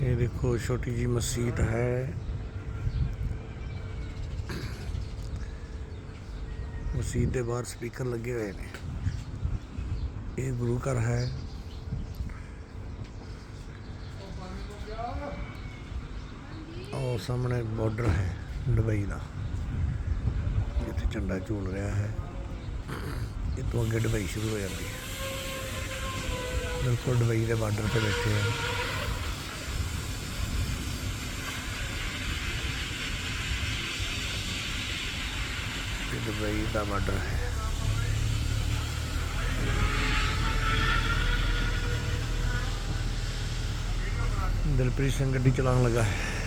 ਇਹ ਦੇਖੋ, ਛੋਟੀ ਜੀ ਮਸਜਿਦ ਹੈ। ਮਸਜਿਦ ਦੇ ਬਾਹਰ ਸਪੀਕਰ ਲੱਗੇ ਹੋਏ ਨੇ। ਇਹ ਗੁਰੂ ਘਰ ਹੈ। ਉਹ ਸਾਹਮਣੇ ਬਾਰਡਰ ਹੈ, ਦੁਬਈ ਦਾ। ਜਿੱਥੇ ਝੰਡਾ ਝੂਲ ਰਿਹਾ ਹੈ। ਇਹ ਤੋਂ ਅੱਗੇ ਦੁਬਈ ਸ਼ੁਰੂ ਹੋ ਜਾਂਦੀ ਹੈ। ਬਿਲਕੁਲ ਦੁਬਈ ਦੇ ਬਾਰਡਰ ਤੇ ਬੈਠੇ ਆ। ਇਹ ਦੁਬਈ ਦਾ ਬਾਰਡਰ ਹੈ ਦਿਲਪ੍ਰੀਤ ਸਿੰਘ ਗੱਡੀ ਚਲਾਉਣ ਲੱਗਾ ਹੈ